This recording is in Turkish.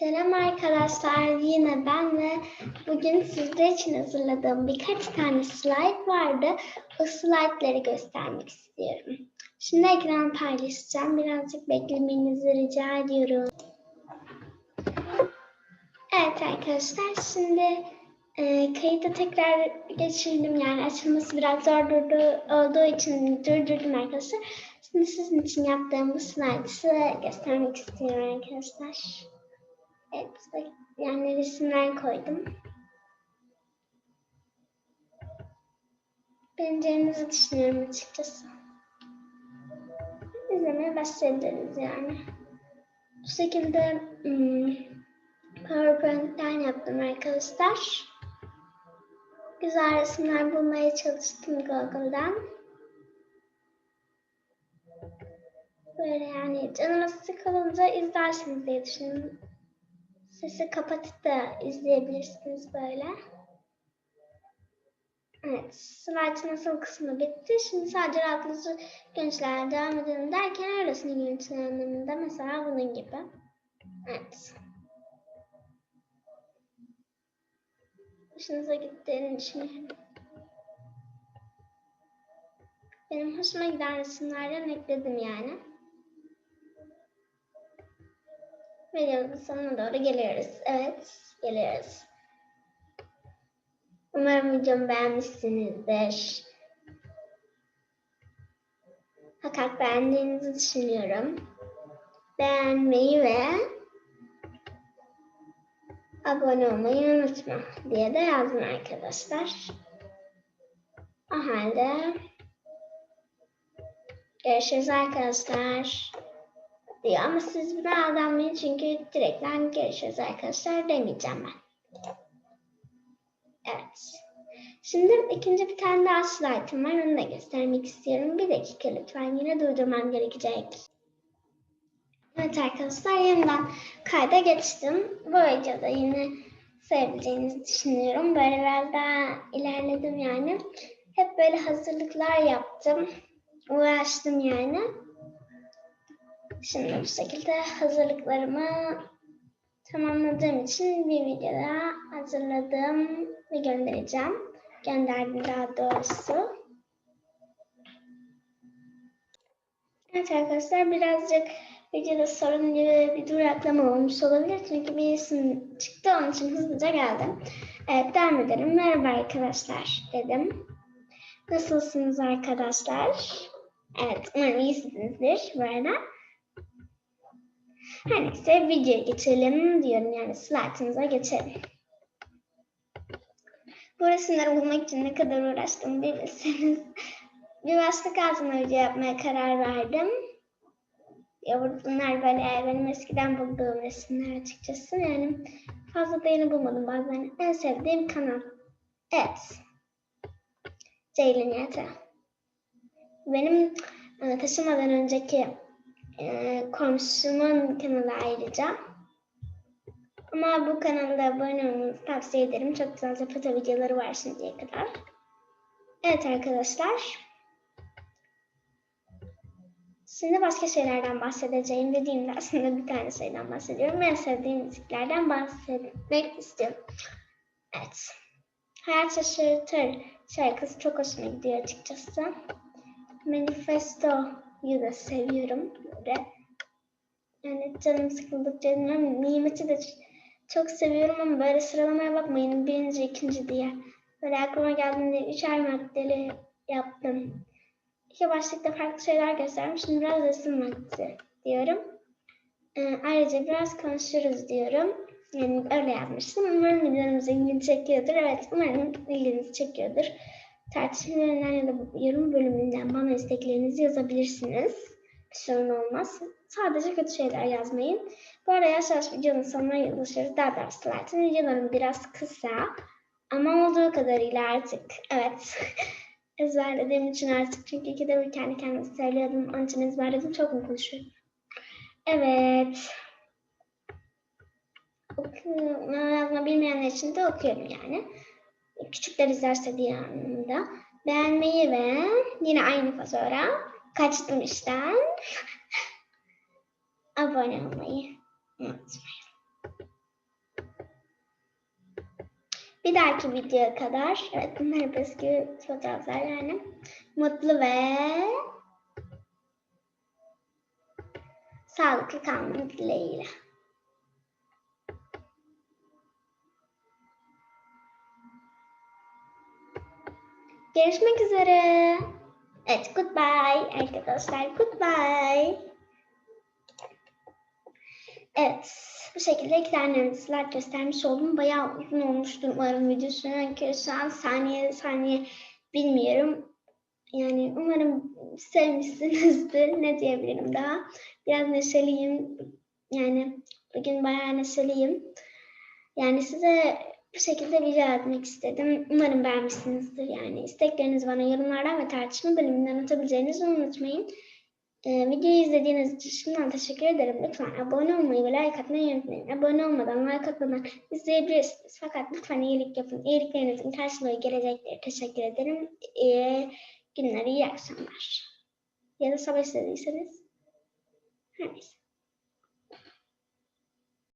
Selam arkadaşlar, yine ben ve bugün sizler için hazırladığım birkaç tane slide vardı. O slaytları göstermek istiyorum. Şimdi ekran paylaşacağım. Birazcık beklemenizi rica ediyorum. Evet arkadaşlar, şimdi e, kayıtı tekrar geçirdim. Yani açılması biraz zor durdu, olduğu için durdurdum arkadaşlar. Şimdi sizin için yaptığım bu size göstermek istiyorum arkadaşlar. Evet, yani resimler koydum. Beğeneceğinizi düşünüyorum açıkçası. İzlemeye başlayabiliriz yani. Bu şekilde hmm, PowerPoint'ten yaptım arkadaşlar. Güzel resimler bulmaya çalıştım Google'dan. Böyle yani canınız sıkılınca izlersiniz diye düşündüm. Sesi kapatıp da izleyebilirsiniz böyle. Evet, slide'ın asıl kısmı bitti. Şimdi sadece rahatlığı görüntüler devam edelim derken öylesine görüntüler anlamında mesela bunun gibi. Evet. Hoşunuza gittiğini düşünüyorum. Benim hoşuma giden resimlerden ekledim yani. Videonun sonuna doğru geliyoruz. Evet, geliyoruz. Umarım videomu beğenmişsinizdir. Fakat beğendiğinizi düşünüyorum. Beğenmeyi ve abone olmayı unutma diye de yazdım arkadaşlar. O halde görüşürüz arkadaşlar diyor ama siz buna aldanmayın çünkü direkt ben görüşürüz arkadaşlar demeyeceğim ben. Evet. Şimdi ikinci bir tane daha slaytım var. Onu da göstermek istiyorum. Bir dakika lütfen. Yine durdurmam gerekecek. Evet arkadaşlar yeniden kayda geçtim. Bu videoda yine seveceğinizi düşünüyorum. Böyle biraz daha ilerledim yani. Hep böyle hazırlıklar yaptım. Uğraştım yani. Şimdi bu şekilde hazırlıklarımı tamamladığım için bir video daha hazırladım ve göndereceğim. Gönderdim daha doğrusu. Evet arkadaşlar birazcık videoda sorun gibi bir duraklama olmuş olabilir. Çünkü bir isim çıktı onun için hızlıca geldim. Evet devam edelim. Merhaba arkadaşlar dedim. Nasılsınız arkadaşlar? Evet umarım iyisinizdir bu arada. Her neyse videoya geçelim diyorum yani slaytımıza geçelim. Bu resimleri bulmak için ne kadar uğraştım bir bilseniz. Bir başlık altına video yapmaya karar verdim. Ya bunlar böyle benim eskiden bulduğum resimler açıkçası. Yani fazla da yeni bulmadım bazen. En sevdiğim kanal. Evet. Ceylin Yete. Benim e, taşımadan önceki e, komşumun kanalı ayrıca. Ama bu kanalda abone olmanızı tavsiye ederim. Çok güzel foto videoları var şimdiye kadar. Evet arkadaşlar. Şimdi başka şeylerden bahsedeceğim dediğimde aslında bir tane şeyden bahsediyorum. En sevdiğim müziklerden bahsetmek istiyorum. Evet. Hayat Şaşırtır şarkısı çok hoşuma gidiyor açıkçası. Manifesto'yu da seviyorum. Böyle. Yani canım sıkıldıkça dinliyorum. Nimet'i de çok seviyorum ama böyle sıralamaya bakmayın. Birinci, ikinci diye. Böyle aklıma geldiğinde üçer maddeli yaptım. İki başlıkta farklı şeyler gösterdim. Şimdi biraz resim vakti diyorum. Ee, ayrıca biraz konuşuruz diyorum. Yani öyle yapmıştım. Umarım videomuz ilginizi çekiyordur. Evet umarım ilginizi çekiyordur. Tartışmalarından ya da yorum bölümünden bana isteklerinizi yazabilirsiniz. Sorun olmaz. Sadece kötü şeyler yazmayın. Bu arada yavaş videonun sonuna yaklaşıyoruz. Daha slide'ın videolarım biraz kısa. Ama olduğu kadarıyla artık evet ezberlediğim için artık çünkü ikide bir kendi kendime söylüyordum. Onun için ezberledim. Çok mu? Evet. Okuma bilmeyenler için de okuyorum yani. Küçükler izlerse diye anlamda. Beğenmeyi ve yine aynı fotoğraf. Kaçtım işten. Abone olmayı unutmayın. Bir dahaki videoya kadar, evet bunlar hep eski fotoğraflar yani. Mutlu ve sağlıklı kalmanız dileğiyle. Görüşmek üzere. Evet, goodbye arkadaşlar. Goodbye. Evet, bu şekilde iki göstermiş oldum. Bayağı uzun olmuştu umarım videosu. Çünkü şu an saniye saniye bilmiyorum. Yani umarım sevmişsinizdir. Ne diyebilirim daha? Biraz neşeliyim. Yani bugün bayağı neşeliyim. Yani size bu şekilde video atmak istedim. Umarım beğenmişsinizdir. Yani isteklerinizi bana yorumlardan ve tartışma bölümünden atabileceğinizi unutmayın. Ee, videoyu izlediğiniz için şimdiden teşekkür ederim. Lütfen abone olmayı ve like atmayı unutmayın. Abone olmadan, like atmadan izleyebilirsiniz. Fakat lütfen iyilik yapın. İyiliklerinizin karşılığı gelecektir. Teşekkür ederim. İyi günler, iyi akşamlar. Ya da sabah izlediyseniz. Her neyse.